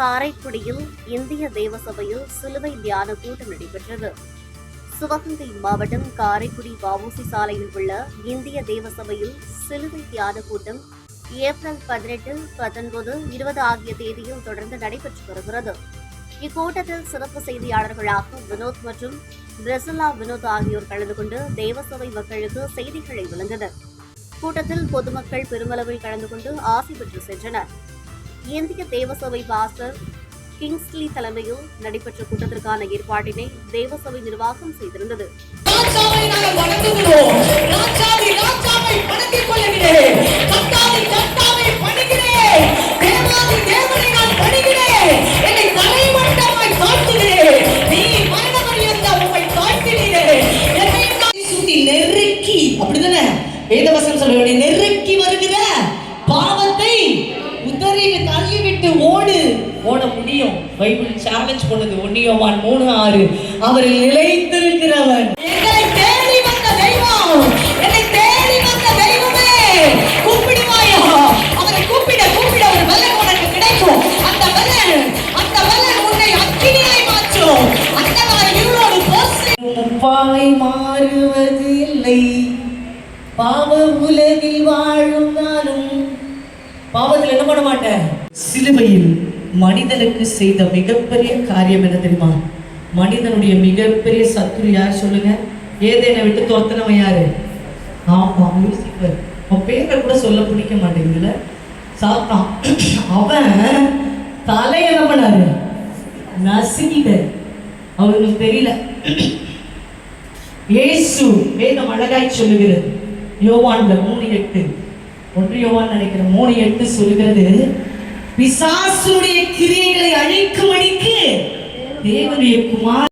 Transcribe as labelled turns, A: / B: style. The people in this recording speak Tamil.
A: காரைக்குடியில் இந்திய தேவசபையில் சிலுவை தியான கூட்டம் நடைபெற்றது. சிவகங்கை மாவட்டம் காரைக்குடி வவுசி சாலையில் உள்ள இந்திய தேவசபையில் சிலுவை தியான கூட்டம் ஏப்ரல் பதினெட்டு பத்தொன்பது இருபது ஆகிய தேதியில் தொடர்ந்து நடைபெற்று வருகிறது. இக்கூட்டத்தில் சிறப்பு செய்தியாளர்களாக வினோத் மற்றும் பிரசல்லா வினோத் ஆகியோர் கலந்து கொண்டு தேவசபை மக்களுக்கு செய்திகளை வழங்கினர். கூட்டத்தில் பொதுமக்கள் பெருமளவில் கலந்து கொண்டு ஆசி பெற்று சென்றனர். இந்திய தேவசபை பாஸ்டர் கிங்ஸ்லி தலைமையில் நடைபெற்ற கூட்டத்திற்கான ஏற்பாட்டினை தேவசபை நிர்வாகம் செய்திருந்தது.
B: நெருக்கி அப்படிதானே? வேதவசம் சொல்ல நெருக்கி வருகிற. ஓடு. ஓட முடியும். பைபிள் சேலஞ்ச் பண்ணுது ஒன்னியோவான் மூணு ஆறு. அவரில் நிலைத்திருக்கிறவர். என்னை தேடி வந்த தெய்வம். என்னை தேடி வந்த தெய்வமே. கூப்பிடுவாயா? அவரை கூப்பிட கூப்பிட ஒரு பலன் உனக்கு கிடைக்கும். அந்த பலன் அந்த பலன் உன்னை அக்கினியாய் மாற்றும். அந்த நாள் இருளோடு போசி முப்பாய் மாறுவது இல்லை பாவ உலகில் வாழும் நானும் பாவத்தில் என்ன பண்ண மாட்டேன்? சிலுவையில் மனிதனுக்கு செய்த மிகப்பெரிய காரியம் என்ன தெரியுமா? மனிதனுடைய மிகப்பெரிய சத்துரு யார் சொல்லுங்க? ஏதேனை விட்டு துரத்தினவன் யாரு? ஆமா லூசிபர் அவன் பேரை கூட சொல்ல பிடிக்க மாட்டேங்குதுல சாத்தான். அவன் தலை என்ன அவருக்கு தெரியல. இயேசு வேதம் அழகாய் சொல்லுகிறது. யோவான்ல மூணு எட்டு. ஒன்று யோவான் நினைக்கிறேன். மூணு எட்டு சொல்லுகிறது. பிசாசுடைய கிரியைகளை அழிக்கும்படிக்கு தேவனுடைய குமார்